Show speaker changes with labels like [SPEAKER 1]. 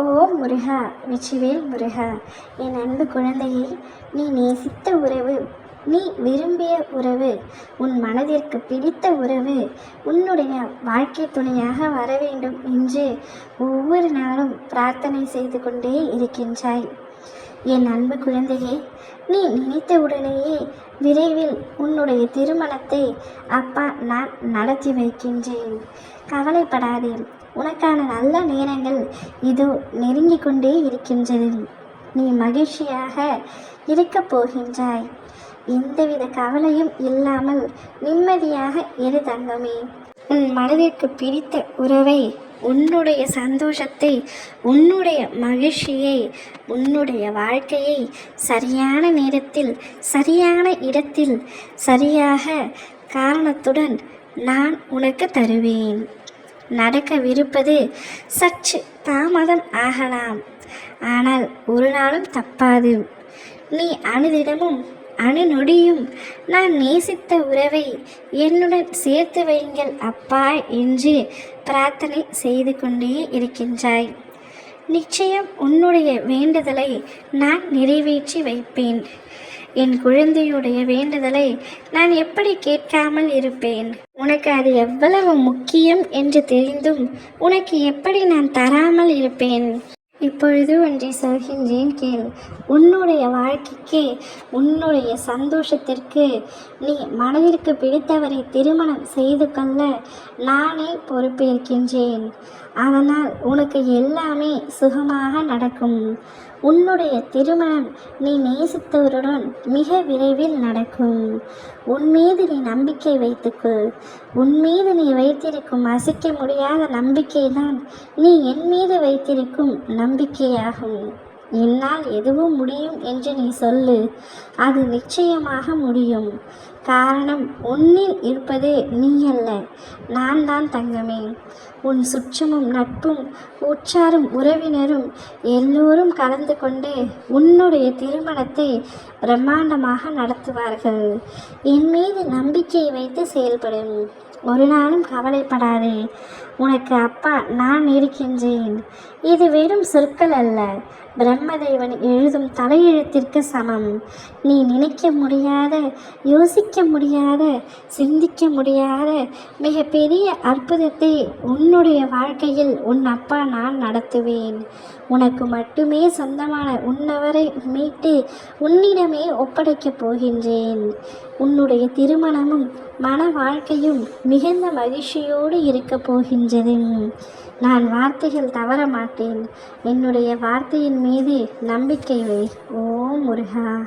[SPEAKER 1] ஓ முருகா வெற்றிவேல் முருகா. என் அன்பு குழந்தையை நீ நேசித்த உறவு நீ விரும்பிய உறவு உன் மனதிற்கு பிடித்த உறவு உன்னுடைய வாழ்க்கை துணையாக வர வேண்டும் என்று ஒவ்வொரு நாளும் பிரார்த்தனை செய்து கொண்டே இருக்கின்றாய். என் அன்பு குழந்தையே நீ நினைத்த உடனேயே விரைவில் உன்னுடைய திருமணத்தை அப்பா நான் நடத்தி வைக்கின்றேன். கவலைப்படாதே உனக்கான நல்ல நேரங்கள் இதோ நெருங்கிக் கொண்டே இருக்கின்றது. நீ மகிழ்ச்சியாக இருக்கப் போகின்றாய். எந்தவித கவலையும் இல்லாமல் நிம்மதியாக இரு தங்கமே. உன் மனதிற்கு பிடித்த உறவை உன்னுடைய சந்தோஷத்தை உன்னுடைய மகிழ்ச்சியை உன்னுடைய வாழ்க்கையை சரியான நேரத்தில் சரியான இடத்தில் சரியாக காரணத்துடன் நான் உனக்கு தருவேன். நடக்கவிருப்பது சற்று தாமதம் ஆகலாம். ஆனால் ஒரு நாளும் தப்பாது. நீ அனுதினமும் அணுநொடியும் நான் நேசித்த உறவை என்னுடன் சேர்த்து வையுங்கள் அப்பா என்று பிரார்த்தனை செய்து கொண்டே இருக்கின்றாய். நிச்சயம் உன்னுடைய வேண்டுதலை நான் நிறைவேற்றி வைப்பேன். என் குழந்தையுடைய வேண்டுதலை நான் எப்படி கேட்காமல் இருப்பேன்? உனக்கு அது எவ்வளவு முக்கியம் என்று தெரிந்தும் உனக்கு எப்படி நான் தராமல் இருப்பேன்? இப்பொழுது ஒன்றை சொல்கின்றேன் கேள். உன்னுடைய வாழ்க்கைக்கு உன்னுடைய சந்தோஷத்திற்கு நீ மனதிற்கு பிடித்தவரை திருமணம் செய்து கொள்ள நானே பொறுப்பேற்கின்றேன். அதனால் உனக்கு எல்லாமே சுகமாக நடக்கும். உன்னுடைய திருமணம் நீ நேசித்தவருடன் மிக விரைவில் நடக்கும். உன் மீது நீ நம்பிக்கை வைத்துக்கொள். உன் மீது நீ வைத்திருக்கும் அசைக்க முடியாத நம்பிக்கைதான் நீ என் மீது வைத்திருக்கும் நம்பிக்கையாகும். என்னால் எதுவும் முடியும் என்று நீ சொல்லு அது நிச்சயமாக முடியும். காரணம் உன்னில் இருப்பது நீ அல்ல நான் தான் தங்கமே. உன் சுற்றமும் நட்பும் உற்றாரும் உறவினரும் எல்லோரும் கலந்து கொண்டு உன்னுடைய திருமணத்தை பிரம்மாண்டமாக நடத்துவார்கள். என் மீது நம்பிக்கை வைத்து செயல்படும். ஒரு நாளும் கவலைப்படாதே. உனக்கு அப்பா நான் இருக்கின்றேன். இது வெறும் சொற்கள் அல்ல. பிரம்மதேவன் எழுதும் தலையெழுத்திற்கு சமம். நீ நினைக்க முடியாத யோசிக்க முடியாத சிந்திக்க முடியாத மிகப்பெரிய அற்புதத்தை உன்னுடைய வாழ்க்கையில் உன் அப்பா நான் நடத்துவேன். உனக்கு மட்டுமே சொந்தமான உன்னவரை மீட்டு உன்னிடமே ஒப்படைக்கப் போகின்றேன். உன்னுடைய திருமணமும் மன வாழ்க்கையும் மிகுந்த மகிழ்ச்சியோடு இருக்கப் போகின்றது நான் வார்த்தைகள் தவற மாட்டேன். என்னுடைய வார்த்தையின் மீது நம்பிக்கை வை. ஓ முருகா.